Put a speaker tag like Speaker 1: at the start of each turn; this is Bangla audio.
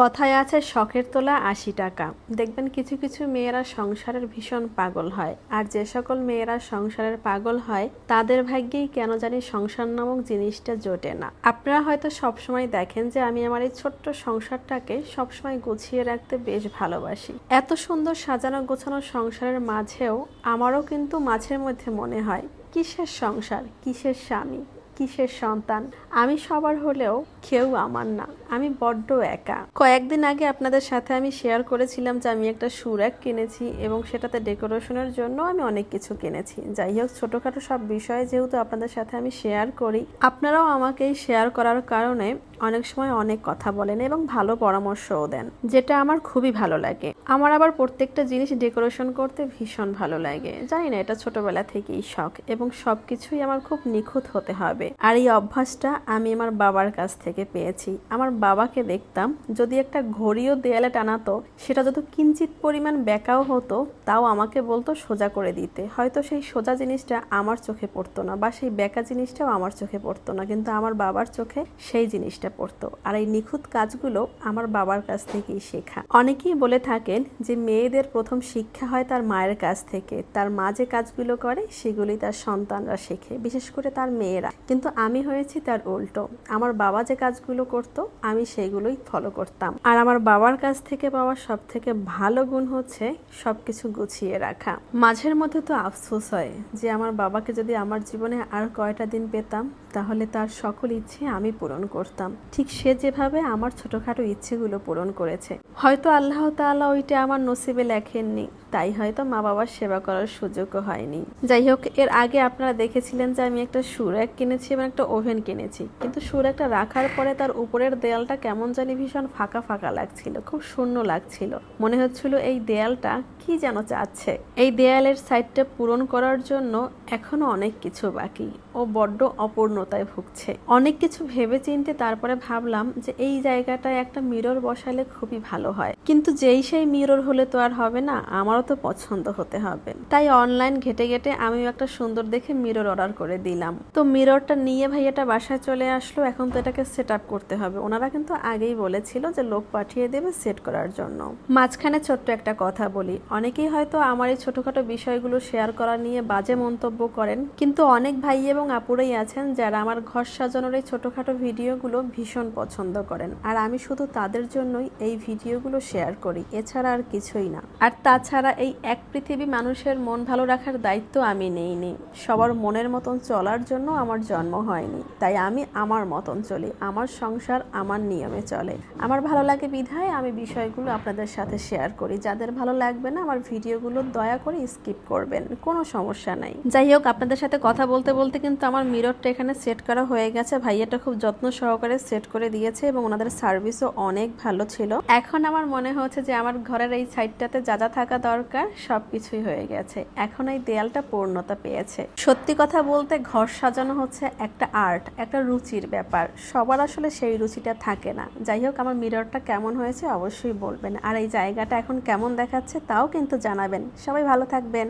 Speaker 1: কথায় আছে শখের তোলা আশি টাকা। দেখবেন কিছু কিছু মেয়েরা সংসারের ভীষণ পাগল হয়। আর যে সকল মেয়েরা সংসারের পাগল হয়, তাদের ভাগ্যেই কেন জানি সংসার নামক জিনিসটা জোটে না। আপনারা হয়তো সবসময় দেখেন যে আমি আমার এই ছোট্ট সংসারটাকে সবসময় গুছিয়ে রাখতে বেশ ভালোবাসি। এত সুন্দর সাজানো গোছানো সংসারের মাঝেও আমারও কিন্তু মাঝের মধ্যে মনে হয়, কিসের সংসার, কিসের স্বামী? কিসের সন্তান? আমি সবার হলেও কেউ আমার না, আমি বড্ড একা। কয়েকদিন আগে আপনাদের সাথে আমি শেয়ার করেছিলাম যে আমি একটা সুরাক কিনেছি এবং সেটাতে ডেকোরেশনের জন্য আমি অনেক কিছু কিনেছি। যাই হোক, ছোটোখাটো সব বিষয়ে যেহেতু আপনাদের সাথে আমি শেয়ার করি, আপনারাও আমাকে শেয়ার করার কারণে অনেক সময় অনেক কথা বলেন এবং ভালো পরামর্শও দেন, যেটা আমার খুবই ভালো লাগে। আমার আবার প্রত্যেকটা জিনিস ডেকোরেশন করতে ভীষণ ভালো লাগে। জানি না, এটা ছোটবেলা থেকেই শখ এবং সব কিছুই আমার খুব নিখুঁত হতে হবে। আর এই অভ্যাসটা আমি আমার বাবার কাছ থেকে পেয়েছি। আমার বাবাকে দেখতাম যদি একটা ঘড়িও দেয়ালে টানাতো, সেটা যত কিঞ্চিত পরিমাণ বেঁকাও হতো, তাও আমাকে বলতো সোজা করে দিতে। হয়তো সেই সোজা জিনিসটা আমার চোখে পড়তো না বা সেই বেঁকা জিনিসটাও আমার চোখে পড়তো না, কিন্তু আমার বাবার চোখে সেই জিনিসটা পড়তো আর এই নিখুঁত কাজগুলো আমার বাবার কাছ থেকেই শেখা। অনেকেই বলে থাকেন যে মেয়েদের প্রথম শিক্ষা হয় তার মায়ের কাছ থেকে। তার মা যে কাজগুলো করে সেগুলি তার সন্তানরা শেখে, বিশেষ করে তার মেয়েরা। কিন্তু আমি হয়েছি তার উল্টো। আমার বাবা যে কাজগুলো করতো, আমি সেগুলোই ফলো করতাম। আর আমার বাবার কাছ থেকে পাওয়া সব থেকে ভালো গুণ হচ্ছে সব কিছু গুছিয়ে রাখা। মাঝের মধ্যে তো আফসোস হয় যে আমার বাবাকে যদি আমার জীবনে আর কয়টা দিন পেতাম, তাহলে তার সকল ইচ্ছে আমি পূরণ করতাম। ঠিক সে যেভাবে আমার ছোটখাটো ইচ্ছেগুলো পূরণ করেছে। হয়তো আল্লাহ তাআলা ওইটা আমার নসিবে লেখেননি, তাই হয়তো মা বাবার সেবা করার সুযোগও হয়নি। যাই হোক, এর আগে আপনারা দেখেছিলেন যে আমি একটা সুরাক কিনেছি এবং একটা ওভেন কিনেছি। কিন্তু সুরাকটা রাখার পরে তার উপরের দেয়ালটা কেমন জানি ভীষণ ফাঁকা ফাঁকা লাগছিল, খুব শূন্য লাগছিল। মনে হচ্ছিল এই দেয়ালটা কি যেন চাচ্ছে। এই দেয়ালের সাইডটা পূরণ করার জন্য এখনও অনেক কিছু বাকি। ও বড্ড অপূর্ণতায় ভুগছে। অনেক কিছু ভেবে চিনতে তারপরে ভাবলাম যে এই জায়গাটায় একটা মিরর বসালে খুবই ভালো হয়। কিন্তু যেই সেই মিরর হলে তো আর হবে না, আমারও তো পছন্দ হতে হবে। তাই অনলাইন ঘেটে ঘেটে আমিও একটা সুন্দর দেখে মিরর অর্ডার করে দিলাম। তো মিররটা নিয়ে ভাইয়াটা বাসায় চলে আসলো, এখন তো এটাকে সেট আপ করতে হবে। ওনারা কিন্তু আগেই বলেছিল যে লোক পাঠিয়ে দেবে সেট করার জন্য। মাঝখানে ছোট্ট একটা কথা বলি, অনেকেই হয়তো আমার এই ছোটখাটো বিষয়গুলো শেয়ার করা নিয়ে বাজে মন্তব্য করেন, কিন্তু অনেক ভাই এবং আপুরাই আছেন যারা আমার ঘর সাজানোর এই ছোটখাটো ভিডিওগুলো ভীষণ পছন্দ করেন। আর আমি শুধু তাদের জন্যই এই ভিডিওগুলো শেয়ার করি, এছাড়া আর কিছুই না। আর তাছাড়া এই এক পৃথিবী মানুষের মন ভালো রাখার দায়িত্ব আমি নেইনি। সবার মনের মতন চলার জন্য আমার জন্ম হয়নি। তাই আমি আমার মতন চলি, আমার সংসার আমার নিয়মে চলে। আমার ভালো লাগে বিধায় আমি বিষয়গুলো আপনাদের সাথে শেয়ার করি। যাদের ভালো লাগবে না, আমার ভিডিওগুলো দয়া করে স্কিপ করবেন, কোনো সমস্যা নাই। যাই হোক, আপনাদের সাথে কথা বলতে বলতে কিন্তু আমার মিররটা এখানে সেট করা হয়ে গেছে। ভাইয়াটা খুব যত্ন সহকারে সেট করে দিয়েছে এবং ওনাদের সার্ভিসও অনেক ভালো ছিল। এখন আমার মনে হচ্ছে যে আমার ঘরের এই সাইডটাতে যা যা থাকা দরকার সবকিছুই হয়ে গেছে। এখন এই দেয়ালটা পূর্ণতা পেয়েছে। সত্যি কথা বলতে ঘর সাজানো হচ্ছে একটা আর্ট, একটা রুচির ব্যাপার। সবার আসলে সেই রুচিটা থাকে না। যাই হোক, আমার মিররটা কেমন হয়েছে অবশ্যই বলবেন। আর এই জায়গাটা এখন কেমন দেখাচ্ছে তাও কিন্তু জানাবেন। সবাই ভালো থাকবেন।